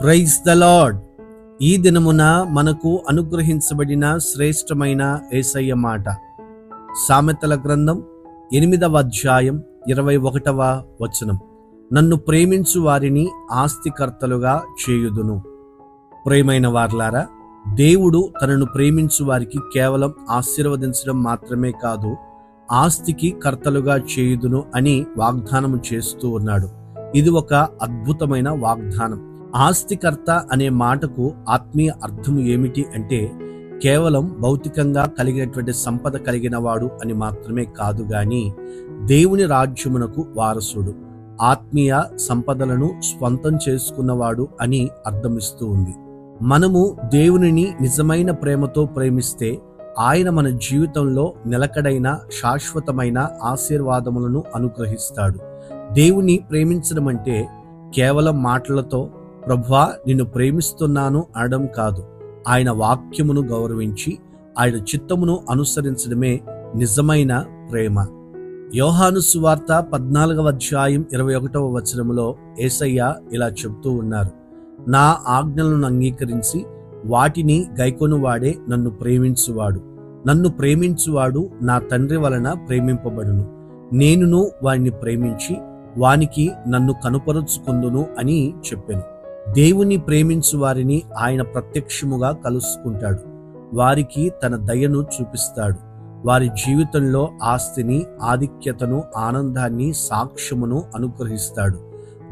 Praise the lord ఈ దినమున మనకు అనుగ్రహించబడిన శ్రేష్టమైన ఏసయ్య మాట. సామెతల గ్రంథం ఎనిమిదవ అధ్యాయం ఇరవై ఒకటవ వచనం. నన్ను ప్రేమించు వారిని ఆస్తికర్తలుగా చేయుదును. ప్రేమైన వార్లారా దేవుడు తనను ప్రేమించు వారికి కేవలం ఆశీర్వదించడం మాత్రమే కాదు ఆస్తికి కర్తలుగా చేయుదును అని వాగ్దానం చేస్తూ ఉన్నాడు. ఇది ఒక అద్భుతమైన వాగ్దానం. ఆస్తికర్త అనే మాటకు ఆత్మీయ అర్థం ఏమిటి అంటే కేవలం భౌతికంగా కలిగినటువంటి సంపద కలిగిన వాడు అని మాత్రమే కాదు గాని దేవుని రాజ్యమునకు వారసుడు ఆత్మీయ సంపదలను స్వంతం చేసుకున్నవాడు అని అర్థమిస్తూ ఉంది. మనము దేవునిని నిజమైన ప్రేమతో ప్రేమిస్తే ఆయన మన జీవితంలో నిలకడైన శాశ్వతమైన ఆశీర్వాదములను అనుగ్రహిస్తాడు. దేవుని ప్రేమించడం అంటే కేవలం మాటలతో ప్రభువా నిన్ను ప్రేమిస్తున్నాను అనడం కాదు. ఆయన వాక్యమును గౌరవించి ఆయన చిత్తమును అనుసరించడమే నిజమైన ప్రేమ. యోహాను సువార్త పద్నాలుగవ అధ్యాయం ఇరవై ఒకటవ వచనంలో ఏసయ్య ఇలా చెప్తూ ఉన్నారు. నా ఆజ్ఞలను అంగీకరించి వాటిని గైకొనువాడే నన్ను ప్రేమించువాడు. నన్ను ప్రేమించువాడు నా తండ్రి వలన ప్రేమింపబడును. నేనును వాణ్ణి ప్రేమించి వానికి నన్ను కనుపరుచుకుందును అని చెప్పాను. దేవుని ప్రేమించు వారిని ఆయన ప్రత్యక్షముగా కలుసుకుంటాడు. వారికి తన దయను చూపిస్తాడు. వారి జీవితంలో ఆస్తిని ఆధిక్యతను ఆనందాన్ని సాక్ష్యమును అనుగ్రహిస్తాడు.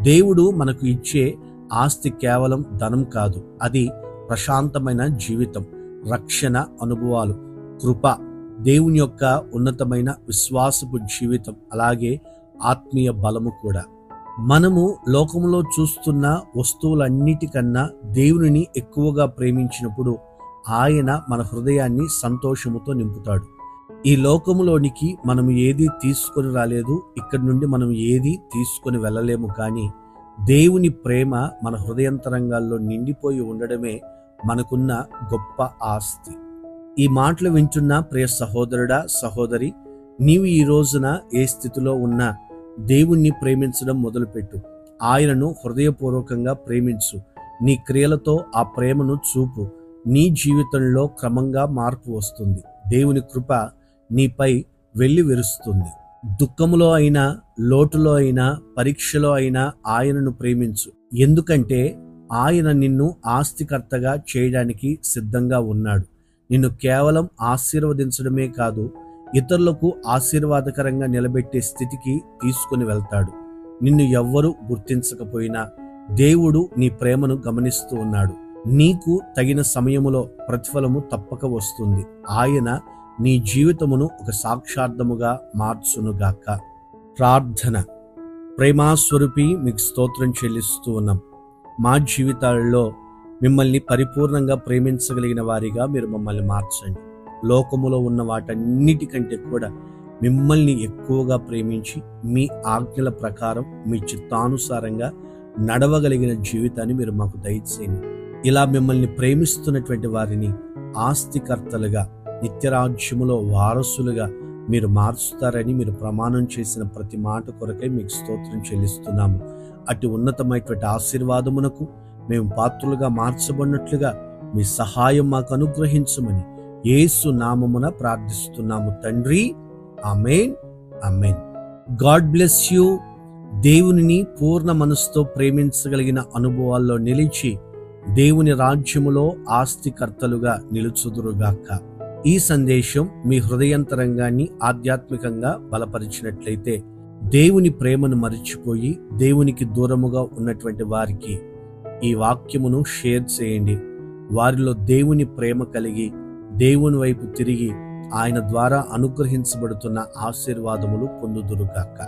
దేవుడు మనకు ఇచ్చే ఆస్తి కేవలం ధనం కాదు. అది ప్రశాంతమైన జీవితం రక్షణ అనుభవాలు కృప దేవుని యొక్క ఉన్నతమైన విశ్వాసపు జీవితం అలాగే ఆత్మీయ బలము కూడా. మనము లోకములో చూస్తున్న వస్తువులన్నిటికన్నా దేవునిని ఎక్కువగా ప్రేమించినప్పుడు ఆయన మన హృదయాన్ని సంతోషముతో నింపుతాడు. ఈ లోకములోనికి మనం ఏది తీసుకొని రాలేదు ఇక్కడి నుండి మనం ఏది తీసుకొని వెళ్ళలేము కానీ దేవుని ప్రేమ మన హృదయంతరంగాల్లో నిండిపోయి ఉండడమే మనకున్న గొప్ప ఆస్తి. ఈ మాటలు వింటున్న ప్రియ సహోదరుడా సహోదరి నీవు ఈ రోజున ఏ స్థితిలో ఉన్నా దేవుణ్ణి ప్రేమించడం మొదలుపెట్టు. ఆయనను హృదయపూర్వకంగా ప్రేమించు. నీ క్రియలతో ఆ ప్రేమను చూపు. నీ జీవితంలో క్రమంగా మార్పు వస్తుంది. దేవుని కృప నీపై వెళ్ళి విరుస్తుంది. దుఃఖములో అయినా లోటులో అయినా పరీక్షలో అయినా ఆయనను ప్రేమించు. ఎందుకంటే ఆయన నిన్ను ఆస్తికర్తగా చేయడానికి సిద్ధంగా ఉన్నాడు. నిన్ను కేవలం ఆశీర్వదించడమే కాదు ఇతరులకు ఆశీర్వాదకరంగా నిలబెట్టే స్థితికి తీసుకుని వెళ్తాడు. నిన్ను ఎవ్వరూ గుర్తించకపోయినా దేవుడు నీ ప్రేమను గమనిస్తూ ఉన్నాడు. నీకు తగిన సమయములో ప్రతిఫలము తప్పక వస్తుంది. ఆయన నీ జీవితమును ఒక సాక్షార్థముగా మార్చునుగాక. ప్రార్థన. ప్రేమాస్వరూపి మీకు స్తోత్రం చెల్లిస్తూ ఉన్నాం. మా జీవితాలలో మిమ్మల్ని పరిపూర్ణంగా ప్రేమించగలిగిన వారిగా మీరు మమ్మల్ని మార్చండి. లోకములో ఉన్న వాటన్నిటికంటే కూడా మిమ్మల్ని ఎక్కువగా ప్రేమించి మీ ఆజ్ఞల ప్రకారం మీ చిత్తానుసారంగా నడవగలిగిన జీవితాన్ని మీరు మాకు దయచేయండి. ఇలా మిమ్మల్ని ప్రేమిస్తున్నటువంటి వారిని ఆస్తికర్తలుగా నిత్యరాజ్యములో వారసులుగా మీరు మార్చుతారని మీరు ప్రమాణం చేసిన ప్రతి మాట కొరకై మీకు స్తోత్రం చెల్లిస్తున్నాము. అటు ఉన్నతమైనటువంటి ఆశీర్వాదమునకు మేము పాత్రులుగా మార్చబడినట్లుగా మీ సహాయం మాకు అనుగ్రహించమని యేసు నామమున ప్రార్థిస్తున్నాము తండ్రి. Amen amen God bless you. దేవునిని పూర్ణ మనసుతో ప్రేమించగలిగిన అనుభవాల్లో నిలిచి దేవుని రాజ్యములో ఆస్తికర్తలుగా నిలుచుదురుగాక. ఈ సందేశం మీ హృదయంతరంగాన్ని ఆధ్యాత్మికంగా బలపరిచినట్లయితే దేవుని ప్రేమను మరిచిపోయి దేవునికి దూరముగా ఉన్నటువంటి వారికి ఈ వాక్యమును షేర్ చేయండి. వారిలో దేవుని ప్రేమ కలిగి దేవుని వైపు తిరిగి ఆయన ద్వారా అనుగ్రహించబడుతున్న ఆశీర్వాదములు పొందుదురుగాక.